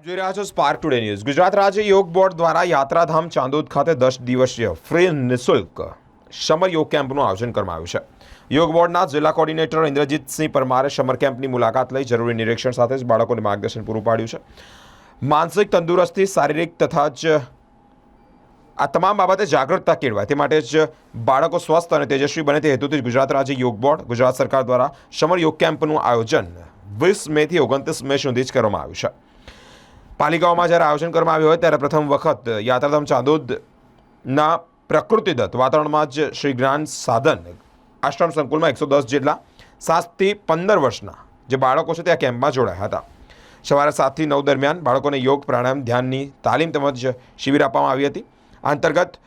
જોઈ રહ્યા છો સ્પાર્ક ટુડે ન્યૂઝ ગુજરાત રાજ્ય યોગ બોર્ડ દ્વારા યાત્રાધામ ચાંદોદ ખાતે દસ દિવસીય ફ્રી નિઃશુલ્ક સમર યોગ કેમ્પનું આયોજન કરવામાં આવ્યું છે. યોગ બોર્ડના જિલ્લા કોર્ડિનેટર ઇન્દ્રજીતસિંહ પરમારે સમર કેમ્પની મુલાકાત લઈ જરૂરી નિરીક્ષણ સાથે જ બાળકોને માર્ગદર્શન પૂરું પાડ્યું છે. માનસિક તંદુરસ્તી, શારીરિક તથા જ આ તમામ બાબતે જાગૃતતા કેળવાય. તે માટે જ બાળકો સ્વસ્થ અને તેજસ્વી બને તે હેતુથી જ ગુજરાત રાજ્ય યોગ બોર્ડ, ગુજરાત સરકાર દ્વારા સમર યોગ કેમ્પનું આયોજન વીસ મેથી ઓગણત્રીસ મે સુધી જ કરવામાં આવ્યું છે. પાલિકાઓમાં જ્યારે આયોજન કરવામાં આવ્યું હોય ત્યારે પ્રથમ વખત યાત્રાધામ ચાંદોદના પ્રકૃતિદત્ત વાતાવરણમાં જ શ્રી જ્ઞાન સાધન આશ્રમ સંકુલમાં એકસો દસ જેટલા સાતથી પંદર વર્ષના જે બાળકો છે તે આ કેમ્પમાં જોડાયા હતા. સવારે સાતથી નવ દરમિયાન બાળકોને યોગ પ્રાણાયામ, ધ્યાનની તાલીમ તેમજ શિબિર આપવામાં આવી હતી. આ અંતર્ગત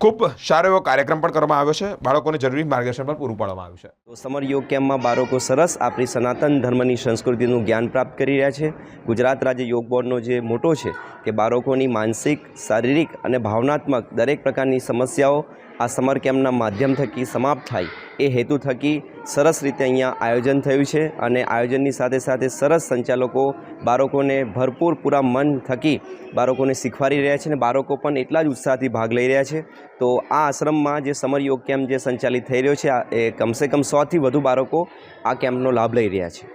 ખૂબ સારો એવો કાર્યક્રમ પણ કરવામાં આવ્યો છે. બાળકોને જરૂરી માર્ગદર્શન પણ પૂરું પાડવામાં આવ્યું છે. તો સમર યોગ કેમ્પમાં બાળકો સરસ આપણી સનાતન ધર્મની સંસ્કૃતિનું જ્ઞાન પ્રાપ્ત કરી રહ્યા છે. ગુજરાત રાજ્ય યોગ બોર્ડનો જે મોટો છે કે બાળકોની માનસિક, શારીરિક અને ભાવનાત્મક દરેક પ્રકારની સમસ્યાઓ આ સમર કેમ્પના માધ્યમ થકી સમાપ્ત થાય. એ હેતુ થકી સરસ રીતે અહીંયા આયોજન થયું છે અને આયોજનની સાથે સાથે સરસ સંચાલકો, બાળકોને ભરપૂર પૂરા મન થકી બાળકોને શીખવાડી રહ્યા છે અને બાળકો પણ એટલા જ ઉત્સાહથી ભાગ લઈ રહ્યા છે. તો આ આશ્રમમાં જે સમર યોગ કેમ્પ જે સંચાલિત થઈ રહ્યો છે એ કમસે કમ સોથી વધુ બાળકો આ કેમ્પનો લાભ લઈ રહ્યા છે.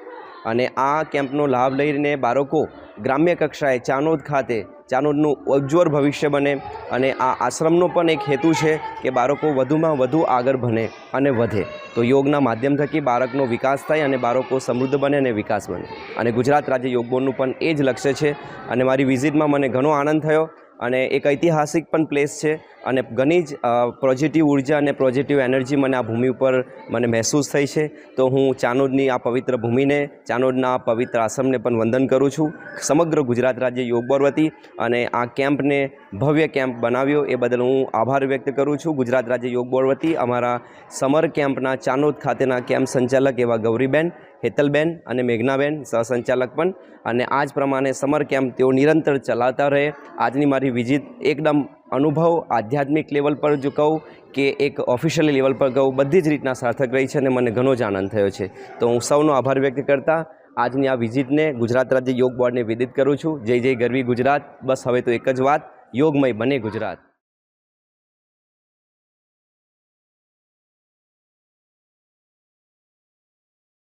અને આ કેમ્પનો લાભ લઈને બાળકો ગ્રામ્ય કક્ષાએ ચાનોદ ખાતે ચાનોદનું ઉજ્જવળ ભવિષ્ય બને અને આ આશ્રમનો પણ એક હેતુ છે કે બાળકો વધુમાં વધુ આગળ ભણે અને વધે. તો યોગના માધ્યમ થકી બાળકનો વિકાસ થાય અને બાળકો સમૃદ્ધ બને અને વિકાસ બને. અને ગુજરાત રાજ્ય યોગ બોર્ડનું પણ એ જ લક્ષ્ય છે. અને મારી વિઝિટમાં મને ઘણો આનંદ થયો અને એક ઐતિહાસિક પણ પ્લેસ છે. અને ઘણી જ પોઝિટિવ ઊર્જા અને પોઝિટિવ એનર્જી મને આ ભૂમિ ઉપર મને મહેસૂસ થઈ છે. તો હું ચાનોદની આ પવિત્ર ભૂમિને, ચાનોદના પવિત્ર આશ્રમને પણ વંદન કરું છું. સમગ્ર ગુજરાત રાજ્ય યોગ બોર્ડ વતી અને આ કેમ્પને ભવ્ય કેમ્પ બનાવ્યો એ બદલ હું આભાર વ્યક્ત કરું છું. ગુજરાત રાજ્ય યોગ બોર્ડ વતી અમારા સમર કેમ્પના ચાનોદ ખાતેના કેમ્પ સંચાલક એવા ગૌરીબેન, હેતલબેન અને મેઘનાબેન સહસંચાલક પણ. અને આ જ પ્રમાણે સમર કેમ્પ તેઓ નિરંતર ચલાવતા રહે. આજની મારી વિઝિટ એકદમ અનુભવ આધ્યાત્મિક લેવલ પર જો કહું કે એક ઓફિશિયલી લેવલ પર કહું, બધી જ રીતના સાર્થક રહી છે અને મને ઘણો જ આનંદ થયો છે. તો હું સૌનો આભાર વ્યક્ત કરતા આજની આ વિઝિટને ગુજરાત રાજ્ય યોગ બોર્ડને વિદિત કરું છું. જય જય ગરવી ગુજરાત. બસ હવે તો એક જ વાત, યોગમય બને ગુજરાત.